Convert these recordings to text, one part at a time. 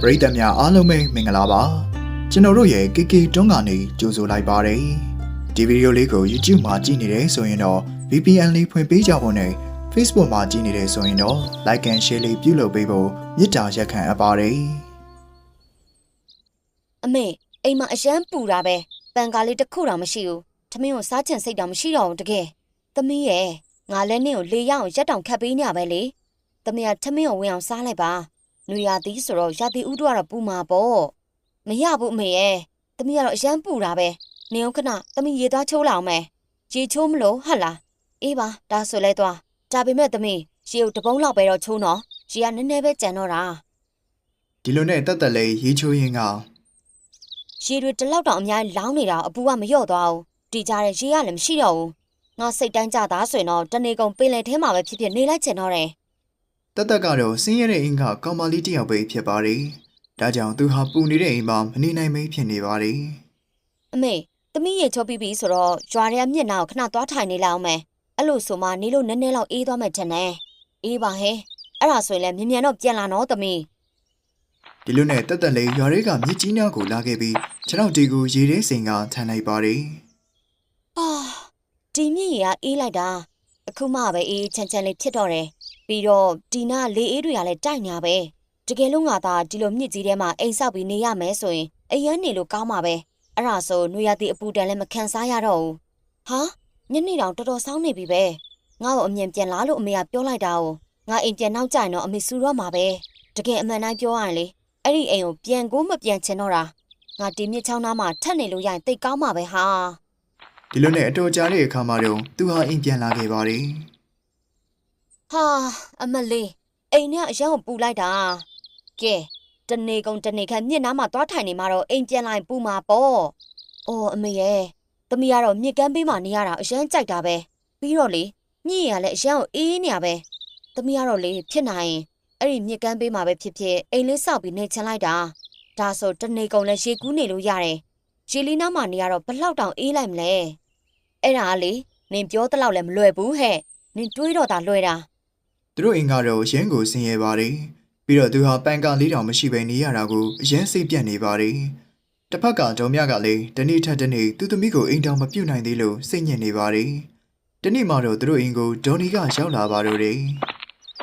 ပရိသတ်များအားလုံးပဲမင်္ဂလာပါကျွန်တော်တို့ရဲ့ KK တွန်းကနေကြိုဆိုလိုက်ပါတယ်ဒီဗီဒီယိုလေးကို YouTube မှာကြည့်နေတယ်ဆိုရင်တော့ VPN လေးဖွင့်ပေးကြဖို့နဲ့ Facebook မှာကြည့်နေတယ်ဆိုရင်တော့ Like and Share လေးပြုလုပ်ပေးဖို့မေတ္တာရက်ခံအပ်ပါတယ်အမေအိမ်မှာအရန်ပူတာပဲပန်ကားလေးတစ်ခုတောင်မရှိဘူးထမင်းကိုစားချင်စိတ်တောင်မရှိတော့ဘူးတကယ်သမီးရဲ့ငါလည်းနင့်ကိုလေရအောင်ရက်တောင်ခတ်ပေးနေရပဲလေသမီးကထမင်းကိုဝင်အောင်စားလိုက်ပါ နွေရာသီဆိုတော့ရာသီဥတုကတော့ပူမှာပေါ့မရဘူးအမေရဲ့သမီးကတော့အရန်ပူတာပဲနေအောင်ခဏသမီးရေသားချိုးလာအောင်မယ်ရေချိုးမလို့ဟတ်လားအေးပါဒါဆိုလဲသွားဒါပေမဲ့သမီးရေကိုတပုံးလောက်ပဲတော့ချိုးနော်ရေကနည်းနည်းပဲကြံတော့တာဒီလိုနဲ့တက်တက်လေးရေးချိုးရင်းကရေတွေတလောက်တောင်အများကြီးလောင်းနေတာအပူကမလျော့သွားဘူးတီကြတဲ့ရေကလည်းမရှိတော့ဘူးငါစိတ်တိုင်းကြသားဆိုရင်တော့တနေကုန်ပင်လယ်ထဲမှာပဲဖြစ်ဖြစ်နေလိုက်ချင်တော့တယ် တက်တက်ကတော့ဆင်းရဲတဲ့အင်ကကောင်မလေးတစ်ယောက်ပဲဖြစ်ပါတယ်ဒါကြောင့်သူဟာပူနေတဲ့အိမ်မှာမနေနိုင်မဖြစ်နေပါတယ်အမေသမီးရေချိုးပြီးပြီဆိုတော့ကြွားရဲမျက်နှာကိုခဏသွားထိုင်နေလိုက်အောင်မယ်အဲ့လိုဆိုမှနေလို့နည်းနည်းလောက်အေးသွားမှထင်တယ်အေးပါဟဲ့အဲ့ဒါဆိုရင်လည်းမြန်မြန်တော့ပြန်လာတော့သမီးဒီလိုနဲ့တက်တက်လေးရွာတွေကမြစ်ကြီးနားကိုလာခဲ့ပြီးကျွန်တော်ဒီကိုရေထဲစိန်ကထန်လိုက်ပါတယ်အာဒီမြင့်ရေကအေးလိုက်တာအခုမှပဲအေးချမ်းချမ်းလေးဖြစ်တော့တယ် ပြီးတော့ဒီနာလေအေးတွေကလည်းတိုက်ညာပဲတကယ်လို့ငါသာဒီလိုမြင့်ကြီးထဲမှာအိမ်ဆောက်ပြီးနေရမယ်ဆိုရင်အရန်နေလို့ကောင်းမှာပဲအဲ့ဒါဆိုနွေရသည့်အပူတန်လည်းမခံစားရတော့ဘူးဟာညနေတောင်တော်တော်ဆောင်းနေပြီပဲငါ့ကိုအမြင်ပြန်လာလို့အမေကပြောလိုက်တာ哦ငါအိမ်ပြန်နောက်ကျရင်တော့အမေစူတော့မှာပဲတကယ်အမှန်တိုင်းပြောရရင်လေအဲ့ဒီအိမ်ကိုပြန်ကိုမပြန်ချင်တော့တာငါဒီမြစ်ချောင်းသားမှာထပ်နေလို့ရရင်တိတ်ကောင်းမှာပဲဟာဒီလိုနဲ့အတော်ကြာတဲ့အခါမှာတော့သူဟာအိမ်ပြန်လာခဲ့ပါတယ် ဟာအမလေးအိမ်နဲ့အရောင်ပူလိုက်တာကဲတနေကုန်တနေခန့်မြစ်နားမှာသွားထိုင်နေမှာတော့အိမ်ပြန်လာရင်ပူမှာပေါ့အော်အမေရဲ့သမီးကတော့မြစ်ကမ်းဘေးမှာနေရတာအရန်ကြိုက်တာပဲပြီးတော့လေမြစ်ရလည်းအရန်ကိုအေးနေရပဲသမီးကတော့လေဖြစ်နိုင်ရင်အဲ့ဒီမြစ်ကမ်းဘေးမှာပဲဖြစ်ဖြစ်အိမ်လေးဆောက်ပြီးနေချင်လိုက်တာဒါဆိုတနေကုန်လည်းရေကူးနေလို့ရတယ်ရေလီနားမှာနေရတော့ဘလောက်တောင်အေးလိုက်မလဲအဲ့ဒါကလေနင်ပြောတလောက်လည်းမလွယ်ဘူးဟဲ့နင်တွေးတော့တာလွယ်တာ သူတို့အိမ်ကတော့ရင်းကိုဆင်းရဲပါတယ်ပြီးတော့သူဟာပန်ကာလေးတောင်မရှိဘဲနေရတာကိုအရင်စိတ်ပြတ်နေပါတယ်တစ်ဖက်ကဒေါ်မြကလည်းတနေ့ထက်တနေ့သူ့သမီးကိုအိမ်တောင်မပြုတ်နိုင်သေးလို့စိတ်ညစ်နေပါတယ်တနေ့မှတော့သူတို့အိမ်ကိုဒေါ်နီကရောက်လာပါတော့တယ်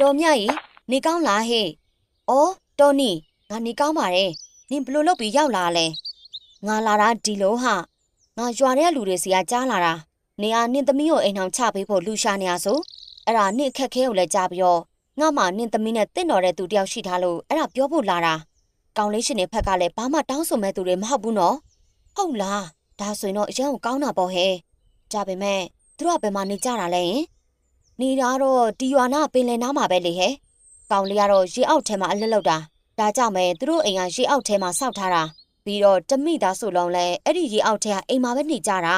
တော်မြကြီးနေကောင်းလားဟေ့။အော်တော်နီငါနေကောင်းပါတယ်။နင်ဘလို့လုပ်ပြီးရောက်လာလဲ။ငါလာတာဒီလိုဟာ။ငါရွာတဲ့လူတွေစီကကြားလာတာ။နေအားနင်သမီးကိုအိမ်အောင်ချပေးဖို့လူရှာနေရဆို။ အဲ့ဒါနင့်အခက်ခဲကိုလည်းကြားပြီးတော့ငါမှနင်သမီးနဲ့တင့်တော်တဲ့သူတယောက်ရှိထားလို့အဲ့ဒါပြောဖို့လာတာ။ကောင်းလေးရှင်နေဖက်ကလည်းဘာမှတောင်းဆိုမဲ့သူတွေမဟုတ်ဘူးနော်။ဟုတ်လား။ဒါဆိုရင်တော့အရင်ကကောင်းတာပေါ့ဟဲ့။ဒါပေမဲ့သူတို့ကဘယ်မှာနေကြတာလဲယင်။နေတာတော့ဒီရွာနာပင်လယ်နားမှာပဲလေဟဲ့။ကောင်လေးကတော့ရေအောက်ထဲမှာအလက်လောက်တာဒါကြောင့်ပဲသူတို့အိမ်ကရေအောက်ထဲမှာစောက်ထားတာပြီးတော့တမိသားဆိုလုံးလဲအဲ့ဒီရေအောက်ထဲကအိမ်မှာပဲနေကြတာ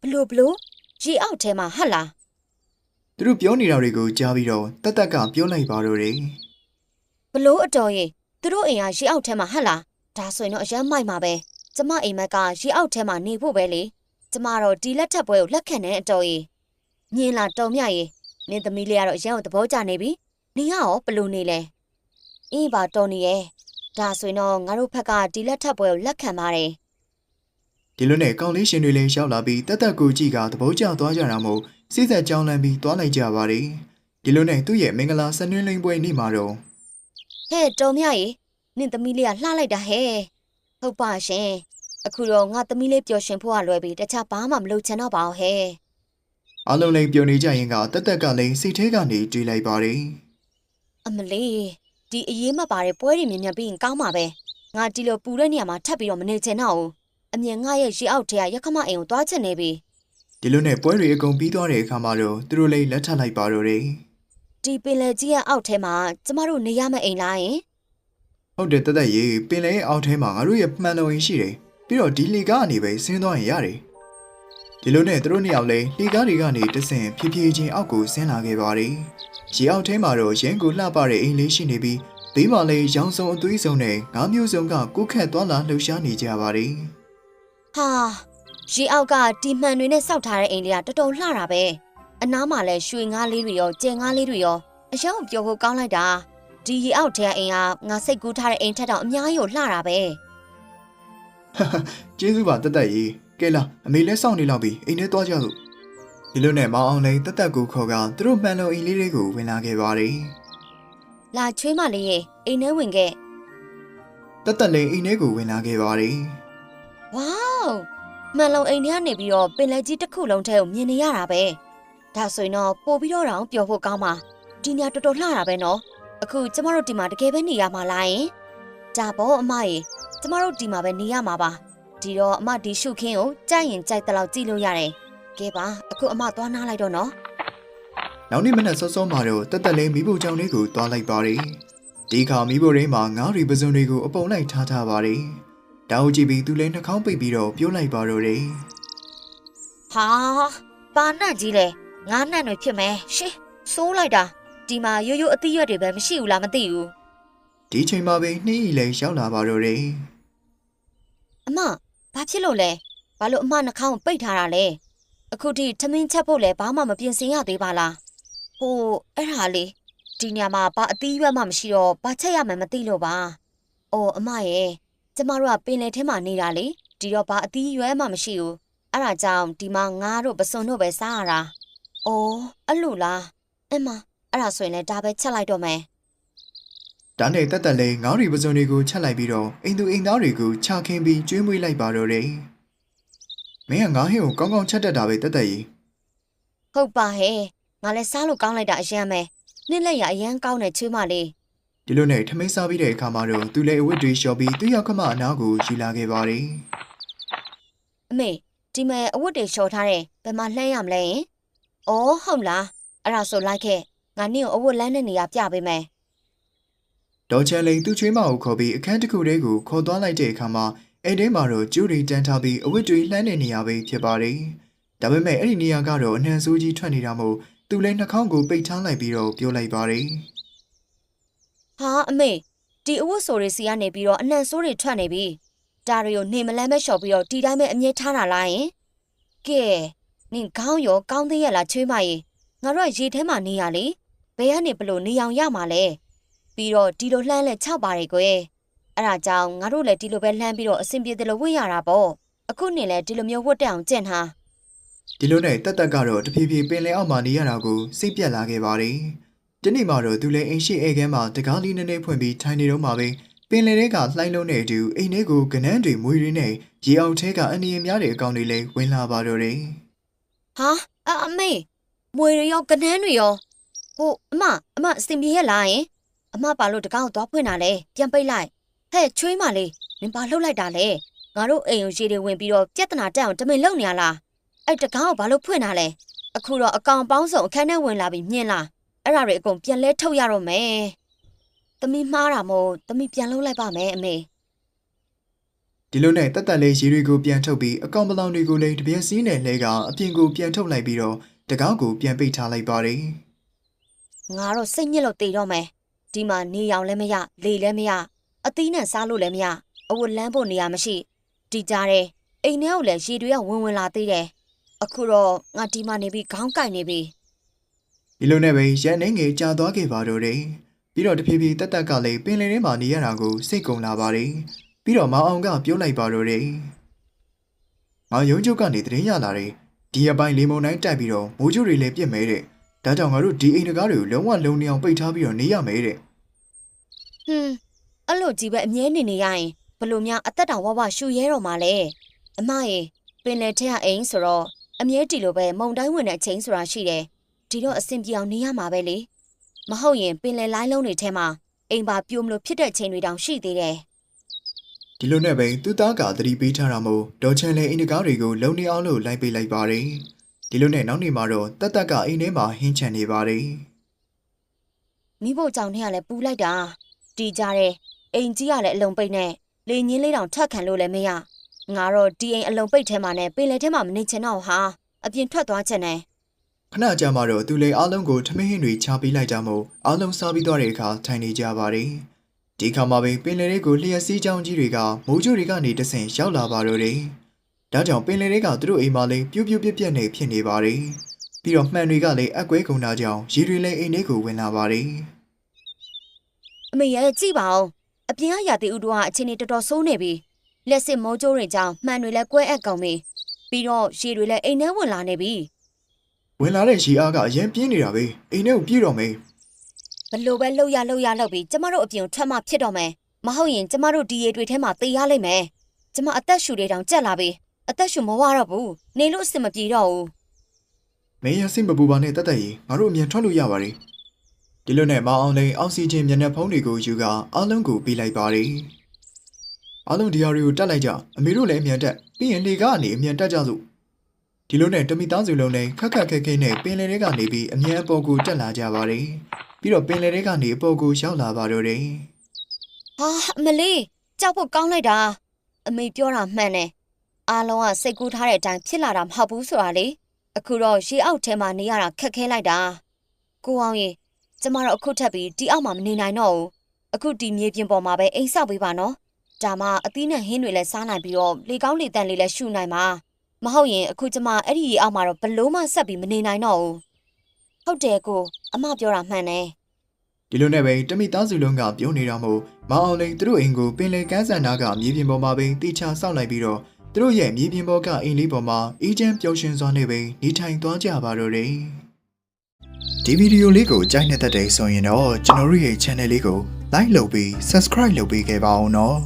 ဘလို့ဘလို့ရေအောက်ထဲမှာဟတ်လား သူတို့ပြောနေတာတွေကိုကြားပြီးတော့တက်တက်ကပြောလိုက်ပါတော့တယ်ဘလို့အတော်ရင်သူတို့အိမ်ကရေအောက်ထဲမှာဟတ်လားဒါဆိုရင်တော့အရမ်းမိုက်မှာပဲကျမအိမ်မက်ကရေအောက်ထဲမှာနေဖို့ပဲလေကျမတော့ဒီလက်ထပ်ပွဲကိုလက်ခံတဲ့အတော်ရင်ညင်လာတော်မြရေနင်းသမီးလေးကတော့အရမ်းကိုသဘောကျနေပြီနင်ကရောဘလို့နေလဲအင်းပါတော်နေရဲ့ဒါဆိုရင်တော့ငါတို့ဘက်ကဒီလက်ထပ်ပွဲကိုလက်ခံပါတယ် ဒီလိုနဲ့ကောင်လေးရှင်တွေလည်းရောက်လာပြီးတက်တက်ကိုကြည့်ကသဘောကျသွားကြတာမို့စိစက်ကြောင်းလန်းပြီးသွားလိုက်ကြပါတယ်ဒီလိုနဲ့သူ့ရဲ့မင်္ဂလာဆနွင်းလိန်ပွဲနေ့မှာတော့ဟဲ့တော်မြရေနင့်သမီးလေးကလှလိုက်တာဟဲ့ဟုတ်ပါရှင်အခုတော့ငါသမီးလေးပျော်ရွှင်ဖို့ကလွယ်ပြီတခြားဘာမှမလုပ်ချင်တော့ပါဘူးဟဲ့အားလုံးလည်းပျော်နေကြရင်ကတက်တက်ကလည်းစိတ်ထဲကနေတွေးလိုက်ပါတယ်အမလေးဒီအရေးမပါတဲ့ပွဲတွေမြင်မြင်ပြီးရင်ကောင်းပါပဲငါဒီလိုပူတဲ့နေရာမှာထပ်ပြီးတော့မနေချင်တော့ဘူး အမြင်ငါရဲ့ရေအောက်ထဲကရက်ခမအိမ်ကိုသွားချင်နေပြီဒီလိုနဲ့ပွဲတွေအကုန်ပြီးသွားတဲ့အခါမှာတော့သူတို့လည်းလက်ထပ်လိုက်ပါတော့တယ်ဒီပင်လယ်ကြီးရဲ့အောက်ထဲမှာကျမတို့နေရမယ့်အိမ်လားယင်ဟုတ်တယ်တက်တက်ရေပင်လယ်ရဲ့အောက်ထဲမှာငါတို့ရဲ့မှန်တော်ရင်ရှိတယ်ပြီးတော့ဒီလီကားအနေပဲဆင်းသွားရင်ရတယ်ဒီလိုနဲ့သူတို့နှစ်ယောက်လည်းလီကားတွေကနေတဆင်ဖြည်းဖြည်းချင်းအောက်ကိုဆင်းလာခဲ့ပါတယ်ရေအောက်ထဲမှာတော့ရင်းကိုလှပတဲ့အိမ်လေးရှိနေပြီးဘေးမှာလည်းရောင်စုံအသွေးစုံနဲ့ငါးမျိုးစုံကကုတ်ခတ်သွားလာလှုပ်ရှားနေကြပါတယ် ဟာရေအောက်ကဒီမှန်တွေနဲ့စောက်ထားတဲ့အိမ်လေးကတော်တော်လှတာပဲအနားမှာလဲရွှေငါးလေးတွေရောကြယ်ငါးလေးတွေရောအယောင်ပြောဖို့ကောင်းလိုက်တာဒီရေအောက်ထဲကအိမ်ကငါစိတ်ကူးထားတဲ့အိမ်ထက်တော့အများကြီးကိုလှတာပဲကျေးဇူးပါတက်တက်ကြီးကဲလာအမေလဲစောင့်နေလောက်ပြီအိမ်ထဲသွားကြလို့ဒီလိုနဲ့မောင်အောင်လိန်တက်တက်ကိုခေါ်ကသူတို့မှန်လုံအိမ်လေးတွေကိုဝင်လာခဲ့ပါတယ်လာချွေးမလေးရေအိမ်ထဲဝင်ခဲ့တက်တက်လည်းအိမ်ထဲကိုဝင်လာခဲ့ပါတယ်ဝေါ မှန်လုံအိမ်ထဲကနေပြီးတော့ပင်လယ်ကြီးတစ်ခုလုံးထဲကိုမြင်နေရတာပဲဒါဆိုရင်တော့ပို့ပြီးတော့တောင်ပျော်ဖို့ကောင်းပါဒီညတော်တော်လှတာပဲနော်အခုကျမတို့ဒီမှာတကယ်ပဲနေရမှာလားယင်ဒါပေါ့အမရေကျမတို့ဒီမှာပဲနေရမှာပါဒီတော့အမဒီရှုခင်းကိုကြိုက်ရင်ကြိုက်တဲ့လောက်ကြည့်လို့ရတယ်ကဲပါအခုအမသွားနားလိုက်တော့နော်နောက်နေ့မနက်စောစောမှာတော့တက်တက်လည်းမိဖို့ကြောင့်လေးကိုသွားလိုက်ပါတယ်ဒီခါမိဖို့ရင်းမှာငါးရီပစုံတွေကိုအပုံလိုက်ထားထားပါတယ် ဒါကိုကြည့်ပြီးသူလည်းနှာခေါင်းပိတ်ပြီးတော့ပြုတ်လိုက်ပါတော့တယ်ဟာပါနတ်ကြီးလေငါးနတ်တွေဖြစ်မယ်ရှင်းစိုးလိုက်တာဒီမှာရိုးရိုးအသီးရွက်တွေပဲမရှိဘူးလားမသိဘူးဒီချိန်မှာပဲနှင်းရီလည်းရောက်လာပါတော့တယ်အမဘာဖြစ်လို့လဲဘာလို့အမနှာခေါင်းကိုပိတ်ထားတာလဲအခုထိထမင်းချက်ဖို့လဲဘာမှမပြင်ဆင်ရသေးပါလားဟိုအဲ့ဒါလေဒီညမှာဘာအသီးရွက်မှမရှိတော့ဘာချက်ရမှန်းမသိလို့ပါအော်အမရဲ့ ကျမတို့ကပင်လယ်ထဲမှာနေတာလေဒီတော့ဘာအသီးရွက်မှမရှိဘူးအဲ့ဒါကြောင့်ဒီမှာငါတို့ပစွန်တို့ပဲစားရတာအော်အဲ့လိုလားအမအဲ့ဒါဆိုရင်လည်းဒါပဲချက်လိုက်တော့မယ်ဒါနဲ့တက်တက်လည်းငါးရီပစုံတွေကိုချက်လိုက်ပြီးတော့အိမ်သူအိမ်သားတွေကိုချခင်းပြီးကျွေးမွေးလိုက်ပါတော့တယ်မင်းကငါးဟင်းကိုကောင်းကောင်းချက်တတ်တာပဲတက်တက်ကြီးဟုတ်ပါဟဲ့ငါလည်းစားလို့ကောင်းလိုက်တာအရင်ပဲနှစ်လက်ရအရင်ကောင်းတဲ့ချွေးမလေး ဒီလိုနဲ့ထမင်းစားပြီးတဲ့အခါမှာတော့သူလည်းအဝတ်တွေလျှော်ပြီးသူ့ရောက်ခမအနားကိုယူလာခဲ့ပါတယ်အမေဒီမဲ့အဝတ်တွေလျှော်ထားတယ်ဘယ်မှာလှမ်းရမလဲယင်အော်ဟုတ်လားအဲ့ဒါဆိုလိုက်ခဲ့ငါနင့်ကိုအဝတ်လမ်းတဲ့နေရာပြပေးမယ်ဒေါ်ချန်လိန်သူ့ချွေးမကိုခေါ်ပြီးအခန်းတစ်ခုထဲကိုခေါ်သွားလိုက်တဲ့အခါမှာအိမ်ထဲမှာတော့ကျူရီတန်းထားပြီးအဝတ်တွေလှမ်းတဲ့နေရာပဲဖြစ်ပါတယ်ဒါပေမဲ့အဲ့ဒီနေရာကတော့အနှံဆိုးကြီးထွက်နေတာမို့သူလည်းနှာခေါင်းကိုပိတ်ထားလိုက်ပြီးတော့ပြောလိုက်ပါတယ် ဟာအမေဒီအဝတ်ဆိုတွေစီကနေပြီးတော့အနှံဆိုးတွေထွက်နေပြီဒါတွေကိုနေမလန်းမဲလျှော်ပြီးတော့ဒီတိုင်းပဲအမြဲထားတာလားယင်ကဲနင်ခေါင်းရောကောင်းသေးရလားချွေးမရေငါတို့ကရေထဲမှာနေရလေဘယ်ကနေဘလို့နေအောင်ရမှာလဲပြီးတော့ဒီလိုလှမ်းလဲ၆ပါတယ်ကွယ်အဲ့ဒါကြောင့်ငါတို့လည်းဒီလိုပဲလှမ်းပြီးတော့အဆင်ပြေတယ်လို့ဝတ်ရတာပေါ့အခုနေလဲဒီလိုမျိုးဝတ်တက်အောင်ကြင့်ထားဒီလိုနဲ့တက်တက်ကတော့တဖြည်းဖြည်းပင်လယ်အောက်မှာနေရတာကိုစိတ်ပြက်လာခဲ့ပါတယ် ဒီနေ့မှတော့သူလည်းအိမ်ရှိအိမ်ခန်းမှာတကားလေးနည်းနည်းဖွင့်ပြီးထိုင်နေတော့မှပဲပင်လယ်ထဲကလှိုင်းလုံးနဲ့အတူအိမ်ထဲကိုကနန်းတွေမွေတွေနဲ့ရေအောင်ထဲကအန်ဒီရင်များတဲ့အကောင်တွေလည်းဝင်လာပါတော့တယ်ဟာအအမေမွေတွေရောကနန်းတွေရောဟိုအမအမအစင်ပြေရဲ့လားယင်အမပါလို့တကောက်သွားဖွင့်တာလဲပြန်ပိတ်လိုက်ဟဲ့ချွေးမလေးနင်ပါလှုပ်လိုက်တာလဲငါတို့အိမ်ကိုရေတွေဝင်ပြီးတော့ပြက်တနာတက်အောင်တမင်လုံနေရလားအဲ့တကောက်ဘာလို့ဖွင့်တာလဲအခုတော့အကောင်ပေါင်းစုံအခန်းထဲဝင်လာပြီးမြင်လား အဲ့ဒါတွေအကုန်ပြန်လဲထုတ်ရတော့မယ်သမီးမှားတာမို့သမီးပြန်လှုပ်လိုက်ပါမယ်အမေဒီလိုနဲ့တက်တက်လေးရေတွေကိုပြန်ထုတ်ပြီးအကောင်ပလောင်တွေကိုလည်းတပြက်စီးနဲ့လဲကအပြင်ကိုပြန်ထုတ်လိုက်ပြီးတော့တကားကိုပြန်ပိတ်ထားလိုက်ပါတယ်ငါတော့စိတ်ညစ်လို့တည်တော့မယ်ဒီမှာနေရောင်လည်းမရလေလည်းမရအသီးနဲ့စားလို့လည်းမရအဝတ်လန်းဖို့နေရာမရှိဒီကြားတယ်အိမ်ထဲကိုလည်းရေတွေကဝင်ဝင်လာသေးတယ်အခုတော့ငါဒီမှာနေပြီးခေါင်းကိုက်နေပြီ ဒီလိုနဲ့ပဲရန်နေငယ်ကြာသွားခဲ့ပါတော့တယ်ပြီးတော့တဖြည်းဖြည်းတက်တက်ကလည်းပင်လယ်ထဲမှာနေရတာကိုစိတ်ကုန်လာပါတယ်ပြီးတော့မောင်အောင်ကပြောလိုက်ပါတော့တယ်ငါရုံးချုပ်ကနေတရင်ရလာတယ်ဒီအပိုင်းလေမုန်တိုင်းတိုက်ပြီးတော့မိုးချိုးတွေလည်းပြစ်မဲတဲ့ဒါကြောင့်ငါတို့ဒီအိမ်တကားတွေကိုလုံးဝလုံနေအောင်ပိတ်ထားပြီးတော့နေရမယ်တဲ့ဟွန်းအဲ့လိုကြီးပဲအမြဲနေနေရရင်ဘလို့များအသက်တောင်ဝဝရှူရဲတော့မှလဲအမရေပင်လယ်ထက်ကအိမ်ဆိုတော့အမြဲတီလိုပဲမုံတိုင်းဝင်တဲ့အချိန်ဆိုတာရှိတယ် ဒီတော့အဆင်ပြေအောင်နေရမှာပဲလေမဟုတ်ရင်ပင်လယ်လိုင်းလုံးတွေထဲမှာအိမ်ပါပြိုမလို့ဖြစ်တဲ့ချိန်တွေတောင်ရှိသေးတယ်ဒီလိုနဲ့ပဲသူ့သားကသတိပေးထားတာမို့ဒေါ်ချန်လည်းအိမ်တကားတွေကိုလုံနေအောင်လို့လိုက်ပေးလိုက်ပါတယ်ဒီလိုနဲ့နောက်နေ့မှာတော့တက်တက်ကအိမ်ထဲမှာဟင်းချန်နေပါတယ်မိဖို့ကြောင့်ထဲကလည်းပူလိုက်တာတီကြတယ်အိမ်ကြီးကလည်းအလုံးပိတ်နဲ့လေညင်းလေးတောင်ထက်ခံလို့လည်းမရငါတော့ဒီအိမ်အလုံးပိတ်ထဲမှာနဲ့ပင်လယ်ထဲမှာမနေချင်တော့ဟာအပြင်ထွက်သွားချင်တယ် ခဏကြာမှတော့သူလည်းအားလုံးကိုထမင်းဟင်းတွေချပေးလိုက်ကြမို့အားလုံးစားပြီးသွားတဲ့အခါထိုင်နေကြပါတယ်။ဒီခါမှာပဲပင်လယ်လေးကိုလျှက်စီးချောင်းကြီးတွေကမိုးကြိုတွေကနေတဆင်ရောက်လာပါတော့တယ်။ဒါကြောင့်ပင်လယ်လေးကသူတို့အိမ်မှာလည်းပြူးပြူးပြက်ပြက်နေဖြစ်နေပါတယ်။ပြီးတော့မှန်တွေကလည်းအကွဲကုန်တာကြောင့်ရေတွေလည်းအိမ်ထဲကိုဝင်လာပါတယ်။အမေရဲ့ကြည့်ပါဦးအပြင်ကရာသီဥတုကအချိန်ကြီးတော်တော်ဆိုးနေပြီလက်စစ်မိုးကြိုးတွေကြောင့်မှန်တွေလည်းကွဲအပ်ကုန်ပြီပြီးတော့ရေတွေလည်းအိမ်ထဲဝင်လာနေပြီ ဝင်လာတဲ့ရှီအားကအရင်ပြင်းနေတာပဲအိမ်ထဲကိုပြေးတော့မယ်ဘလို့ပဲလှုပ်ရလှုပ်ရလှုပ်ပြီးကျမတို့အပြင်ကိုထွက်မှဖြစ်တော့မယ်မဟုတ်ရင်ကျမတို့ဒီရေတွေထဲမှာသေရလိမ့်မယ်ကျမအသက်ရှူတွေတောင်ကြက်လာပြီအသက်ရှူမဝတော့ဘူးနေလို့အဆင်မပြေတော့ဘူးမင်းရစိတ်မပူပါနဲ့တတ်တတ်ရင်ငါတို့အမြန်ထွက်လို့ရပါတယ်ဒီလိုနဲ့မအောင်လိန်အောက်ဆီဂျင်မျက်နှာဖုံးတွေကိုယူကအားလုံးကိုပေးလိုက်ပါတယ်အားလုံးဒီဟာတွေကိုတက်လိုက်ကြအမေတို့လည်းအမြန်တက်ပြီးရင်လေကနေအမြန်တက်ကြစို့ ဒီလိုနဲ့တမိသားစုလုံးနဲ့ခက်ခက်ခဲခဲနဲ့ပင်လယ်တွေကနေပြီးအမြန်အပေါ်ကိုတက်လာကြပါတယ်ပြီးတော့ပင်လယ်တွေကနေအပေါ်ကိုရောက်လာပါတော့တယ်ဟာအမလေးကြောက်ဖို့ကောင်းလိုက်တာအမေပြောတာမှန်တယ်အားလုံးကစိတ်ကူးထားတဲ့အတိုင်းဖြစ်လာတာမဟုတ်ဘူးဆိုတာလေအခုတော့ရေအောက်ထဲမှာနေရတာခက်ခဲလိုက်တာကိုအောင်ရေကျမတို့အခုထပ်ပြီးဒီအောက်မှာမနေနိုင်တော့ဘူးအခုဒီမြေပြင်ပေါ်မှာပဲအိမ်ဆောက်ပေးပါနော်ဒါမှအသီးနဲ့ဟင်းတွေလည်းစားနိုင်ပြီးတော့လေကောင်းလေတန်လေးလည်းရှူနိုင်မှာ မဟုတ်ရင်အခုကျမအဲ့ဒီရေအောက်မှာတော့ဘလို့မှဆက်ပြီးမနေနိုင်တော့ဘူးဟုတ်တယ်ကိုအမပြောတာမှန်တယ်ဒီလိုနဲ့ပဲတမိသားစုလုံးကပြုံးနေတာမို့မအောင်လိန်သူတို့အိမ်ကိုပင်လယ်ကမ်းစံနာကမြေပြင်ပေါ်မှာပဲတေချာဆောက်လိုက်ပြီးတော့သူတို့ရဲ့မြေပြင်ပေါ်ကအိမ်လေးပေါ်မှာအေးချမ်းပျော်ရွှင်စွာနဲ့ပဲနေထိုင်သွားကြပါတော့တယ်ဒီဗီဒီယိုလေးကိုကြိုက်နေတဲ့တဲ့ဆိုရင်တော့ကျွန်တော်တို့ရဲ့ channel လေးကို like လုပ်ပြီး subscribe လုပ်ပေးခဲ့ပါအောင်နော်